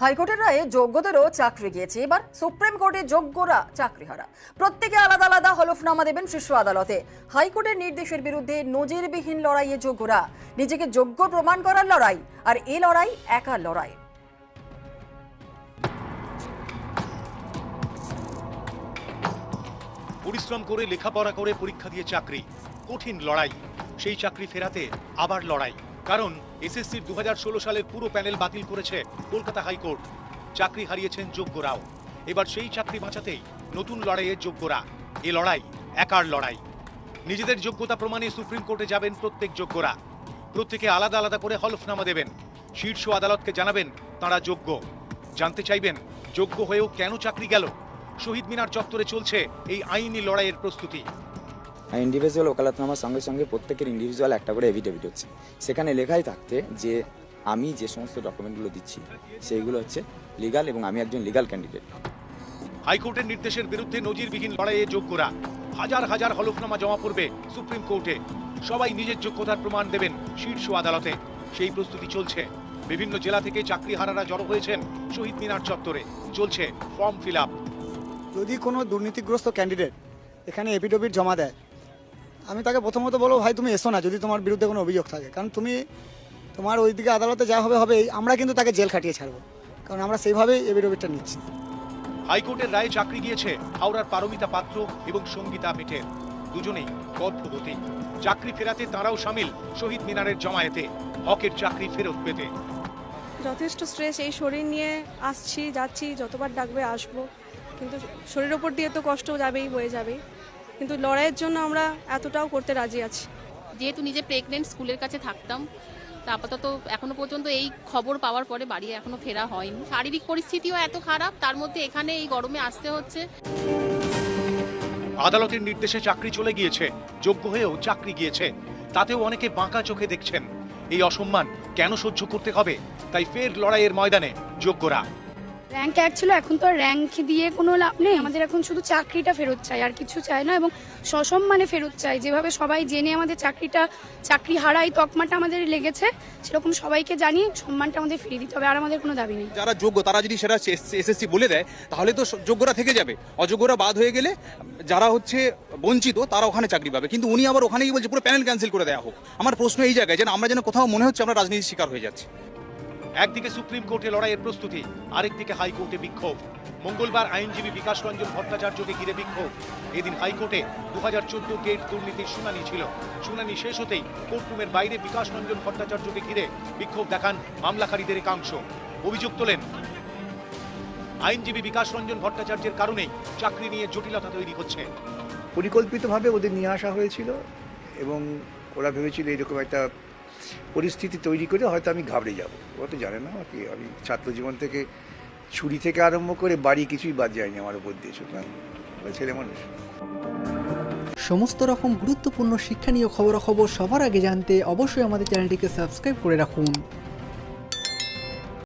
হাইকোর্টের রায়ে যোগ্যদেরও চাকরি গিয়েছে। এবার সুপ্রিম কোর্টে যোগ্যরা চাকরিহারা। প্রত্যেকে আলাদা আলাদা হলফনামা দেবেন শীর্ষ আদালতে। হাইকোর্টের নির্দেশের বিরুদ্ধে নজিরবিহীন লড়াইয়ে যোগ্যরা। নিজেকে যোগ্য প্রমাণ করার লড়াই, আর এ লড়াই একা লড়াই। পরিশ্রম করে, লেখাপড়া করে, পরীক্ষা দিয়ে চাকরি। কঠিন লড়াই। সেই চাকরি ফেরাতে আবার লড়াই। কারণ এসএসসির দু সালের পুরো প্যানেল বাতিল করেছে কলকাতা হাইকোর্ট। চাকরি হারিয়েছেন যোগ্যরাও। এবার সেই চাকরি বাঁচাতেই নতুন লড়াইয়ে যোগ্যরা। এ লড়াই, একার লড়াই। নিজেদের যোগ্যতা প্রমাণে সুপ্রিম কোর্টে যাবেন প্রত্যেক যোগ্যরা। প্রত্যেকে আলাদা আলাদা করে হলফনামা দেবেন। শীর্ষ আদালতকে জানাবেন তারা যোগ্য। জানতে চাইবেন, যোগ্য হয়েও কেন চাকরি গেল? শহীদ মিনার চত্বরে চলছে এই আইনি লড়াইয়ের প্রস্তুতি। ইন্ডিভিজুয়াল ওকালতনামার সঙ্গে সঙ্গে প্রত্যেকের ইন্ডিভিজুয়াল একটা করে এভিডেভিট হচ্ছে। সেখানে লেখাই থাকতে যে আমি যে সমস্ত ডকুমেন্টগুলো দিচ্ছি সেইগুলো হচ্ছে লিগাল এবং আমি একজন লিগাল ক্যান্ডিডেট হাইকোর্টের নির্দেশের বিরুদ্ধে নজিরবিহীন লড়াইয়ে যোগ যোগ্যরা হাজার হাজার হলফনামা জমা পড়বে সুপ্রিম কোর্টে। সবাই নিজের যোগ্যতার প্রমাণ দেবেন শীর্ষ আদালতে। সেই প্রস্তুতি চলছে। বিভিন্ন জেলা থেকে চাকরিহারারা জড়ো হয়েছেন শহীদ মিনার চত্বরে। চলছে ফর্ম ফিল আপ। যদি কোনো দুর্নীতিগ্রস্ত ক্যান্ডিডেট এখানে এপিডোপিট জমা দেয় আমি তাকে প্রথমত বলব ভাই তুমি এসো না যদি তোমার বিরুদ্ধে কোনো অভিযোগ থাকে। কারণ তুমি তোমার ওইদিকে আদালতে যা হবে হবে আমরা কিন্তু তাকে জেল খাটিয়ে ছাড়বো। কারণ আমরা সেইভাবেই এপিডোপিটটা নিচ্ছি। হাইকোর্টের রায়ে চাকরি গিয়েছে হাওড়ার পারমিতা পাত্র এবং সঙ্গীতা মিঠের দুজনেই গর্ভবতী। চাকরি ফেরাতে তারাও সামিল শহীদ মিনারের জমায়েতে। হকের চাকরি ফেরত পেতে। যথেষ্ট স্ট্রেস এই শরীর নিয়ে আসছি যাচ্ছি যতবার ডাকবে আসব। কিন্তু শরীর ওপর দিয়ে তো কষ্ট যাবেই হয়ে যাবেই। কিন্তু লড়াইয়ের জন্য আমরা এতটাও করতে রাজি আছি। যেহেতু নিজে প্রেগনেন্ট স্কুলের কাছে থাকতাম তা আপাতত এখনও পর্যন্ত এই খবর পাওয়ার পরে বাড়ি এখনও ফেরা হয়নি। শারীরিক পরিস্থিতিও এত খারাপ তার মধ্যে এখানে এই গরমে আসতে হচ্ছে। আদালতের নির্দেশে চাকরি চলে গিয়েছে যোগ্য হয়েও চাকরি গিয়েছে। তাতেও অনেকে বাঁকা চোখে দেখছেন। এই অসম্মান কেন সহ্য করতে হবে? তাই ফের লড়াইয়ের ময়দানে যোগ্যরা। র্যাঙ্ক এক ছিল, এখন তো আর র্যাঙ্ক দিয়ে কোনো লাভ নেই। আমাদের এখন শুধু চাকরিটা ফেরত চাই, আর কিছু চাই না, এবং সসম্মানে ফেরত চাই। যেভাবে সবাই জেনে আমাদের চাকরিটা, চাকরি হারাই তকমাটা আমাদের লেগেছে, সেরকম সবাইকে জানিয়ে সম্মানটা আমাদের ফিরিয়ে দিতে হবে, আর আমাদের কোনো দাবি নেই। যারা যোগ্য, তারা যদি সেটা এসএসসি বলে দেয়, তাহলে তো যোগ্যরা থেকে যাবে। অযোগ্যরা বাদ হয়ে গেলে, যারা হচ্ছে বঞ্চিত, তারা ওখানে চাকরি পাবে। কিন্তু উনি আবার ওখানে গিয়ে বলছে, পুরো প্যানেল ক্যান্সেল করে দেওয়া হোক। আমার প্রশ্ন এই জায়গায় যেন আমরা যেন কোথাও মনে হচ্ছে আমরা রাজনীতির শিকার হয়ে যাচ্ছি। একদিকে সুপ্রিম কোর্টে লড়াইয়ের প্রস্তুতি, আরেকদিকে হাইকোর্টে বিক্ষোভ। মঙ্গলবার আইনজীবী বিকাশ রঞ্জন ভট্টাচার্যকে ঘিরে বিক্ষোভ। এদিন হাইকোর্টে দু হাজার চোদ্দ গেট দুর্নীতির শুনানি ছিল। শুনানি শেষ হতেই কোর্টরুমের বাইরে বিকাশ রঞ্জন ভট্টাচার্যকে ঘিরে বিক্ষোভ দেখান মামলাকারীদের একাংশ। অভিযোগ তোলেন, আইনজীবী বিকাশ রঞ্জন ভট্টাচার্যের কারণেই চাকরি নিয়ে জটিলতা তৈরি হচ্ছে। পরিকল্পিতভাবে ওদের নিয়ে আসা হয়েছিল এবং ওরা ভেবেছিল এরকম একটা পরিস্থিতি তৈরি করে হয়তো আমি ঘাবড়ে যাব। ও তো জানে না কি, আমি ছাত্র জীবন থেকে ছুরি থেকে আরম্ভ করে বাড়ি কিছুই বাদ যায়নি আমার উপর দিয়ে, সুতরাং ছেলে মানুষ। সমস্ত রকম গুরুত্বপূর্ণ শিক্ষণীয় খবরাখবর সবার আগে জানতে অবশ্যই আমাদের চ্যানেলটিকে সাবস্ক্রাইব করে রাখুন।